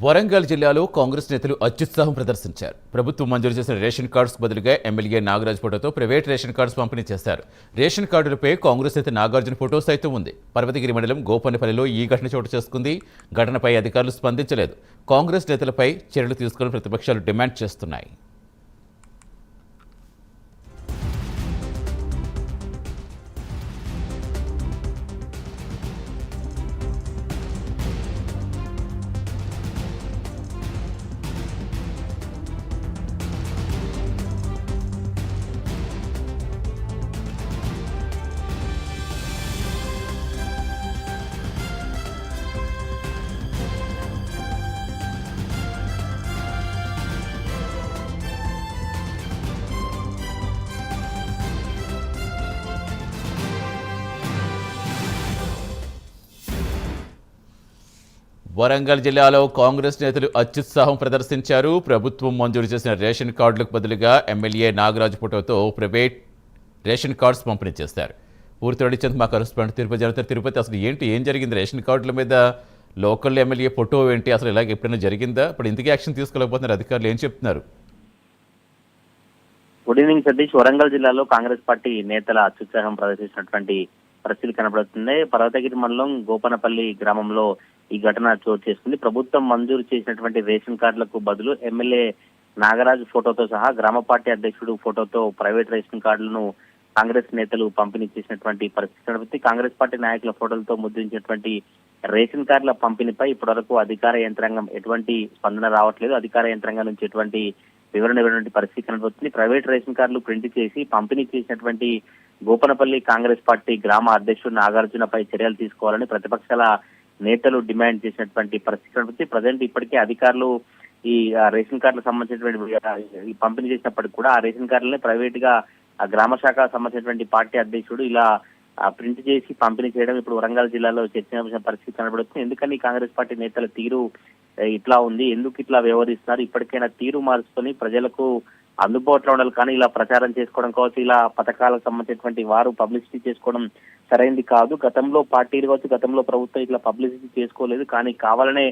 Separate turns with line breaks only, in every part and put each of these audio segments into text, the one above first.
వరంగల్ జిల్లాలో కాంగ్రెస్ నేతలు అత్యుత్సాహం ప్రదర్శించారు. ప్రభుత్వం మంజూరు చేసిన రేషన్ కార్డ్స్ బదులుగా ఎమ్మెల్యే నాగరాజ్ ఫోటోతో ప్రైవేట్ రేషన్ కార్డ్స్ పంపిణీ చేశారు. రేషన్ కార్డులపై కాంగ్రెస్ నేత నాగార్జున ఫోటో సైతం ఉంది. పర్వతగిరి మండలం గోపన్నపల్లిలో ఈ ఘటన చోటు చేసుకుంది. ఘటనపై అధికారులు స్పందించలేదు. కాంగ్రెస్ నేతలపై చర్యలు తీసుకుని ప్రతిపక్షాలు డిమాండ్ చేస్తున్నాయి. వరంగల్ జిల్లాలో కాంగ్రెస్ నేతలు అత్యుత్సాహం ప్రదర్శించారు. ప్రభుత్వం మంజూరు చేసిన రేషన్ కార్డులకు బదులుగా ఎమ్మెల్యే నాగరాజు ఫోటోతో ప్రైవేట్ రేషన్ కార్డ్స్ పంపిణీ చేశారు. పూర్తి అడిచేందుకు మా కరెస్పాండెంట్ తిరుపతి జనత తిరుపతి అసలు ఏంటి ఏం జరిగింది? రేషన్ కార్డుల మీద లోకల్ ఎమ్మెల్యే ఫోటో ఏంటి? అసలు ఇలాగ ఎప్పుడైనా జరిగిందా? ఇప్పుడు ఇంతకీ యాక్షన్ తీసుకోలేకపోతున్నారు. అధికారులు ఏం చెప్తున్నారు?
Good evening Satish. వరంగల్ జిల్లాలో కాంగ్రెస్ పార్టీ నేతల అత్యుత్సాహం ప్రదర్శించినటువంటి పరిస్థితి కనబడుతుంది పర్వతగిరి మండలం గోపనపల్లి గ్రామంలో ఈ ఘటన చోటు చేసుకుంది. ప్రభుత్వం మంజూరు చేసినటువంటి రేషన్ కార్డులకు బదులు ఎమ్మెల్యే నాగరాజు ఫోటోతో సహా గ్రామ పార్టీ అధ్యక్షుడు ఫోటోతో ప్రైవేట్ రేషన్ కార్డులను కాంగ్రెస్ నేతలు పంపిణీ చేసినటువంటి పరిస్థితి కనబడుతుంది కాంగ్రెస్ పార్టీ నాయకుల ఫోటోలతో ముద్రించినటువంటి రేషన్ కార్డుల పంపిణీపై ఇప్పటివరకు అధికార యంత్రాంగం ఎటువంటి స్పందన రావట్లేదు. అధికార యంత్రాంగం నుంచి ఎటువంటి వివరణ ఇవ్వటువంటి పరిస్థితి కనబడుతుంది ప్రైవేట్ రేషన్ కార్డులు ప్రింట్ చేసి పంపిణీ చేసినటువంటి గోపనపల్లి కాంగ్రెస్ పార్టీ గ్రామ అధ్యక్షుడు నాగార్జునపై చర్యలు తీసుకోవాలని ప్రతిపక్షాల నేతలు డిమాండ్ చేసినటువంటి పరిస్థితి ప్రజెంట్ ఇప్పటికే అధికారులు ఈ రేషన్ కార్డులకు సంబంధించినటువంటి ఈ పంపిణీ చేసినప్పటికీ కూడా ఆ రేషన్ కార్డులనే ప్రైవేట్గా ఆ గ్రామ శాఖ సంబంధించినటువంటి పార్టీ అధ్యక్షుడు ఇలా ప్రింట్ చేసి పంపిణీ చేయడం ఇప్పుడు వరంగల్ జిల్లాలో చర్చనీయాంశ పరిస్థితి కనబడుతుంది. ఎందుకని కాంగ్రెస్ పార్టీ నేతల తీరు ఇట్లా ఉంది ఎందుకు ఇట్లా వ్యవహరిస్తున్నారు? ఇప్పటికైనా తీరు మార్చుకొని ప్రజలకు అందుబాటులో ఉండాలి. కానీ ఇలా ప్రచారం చేసుకోవడం కావచ్చు ఇలా పథకాలకు సంబంధించినటువంటి వారు పబ్లిసిటీ చేసుకోవడం సరైనది కాదు. గతంలో పార్టీలు కావచ్చు గతంలో ప్రభుత్వం ఇట్లా పబ్లిసిటీ చేసుకోలేదు. కానీ కావాలనే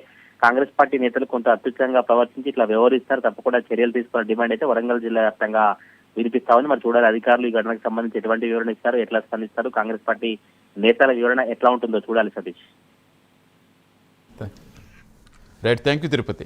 కాంగ్రెస్ పార్టీ నేతలు కొంత అత్యుత్తంగా ప్రవర్తించి ఇట్లా వ్యవహరిస్తారు తప్పకుండా చర్యలు తీసుకోవాలని డిమాండ్ అయితే వరంగల్ జిల్లా వ్యాప్తంగా వినిపిస్తా ఉంది మరి చూడాలి. అధికారులు ఈ ఘటనకు సంబంధించి ఎటువంటి వివరణ ఇస్తారు? ఎట్లా స్పందిస్తారు? కాంగ్రెస్ పార్టీ నేతల వివరణ ఎట్లా ఉంటుందో చూడాలి Satish.
Right thank you Tirupati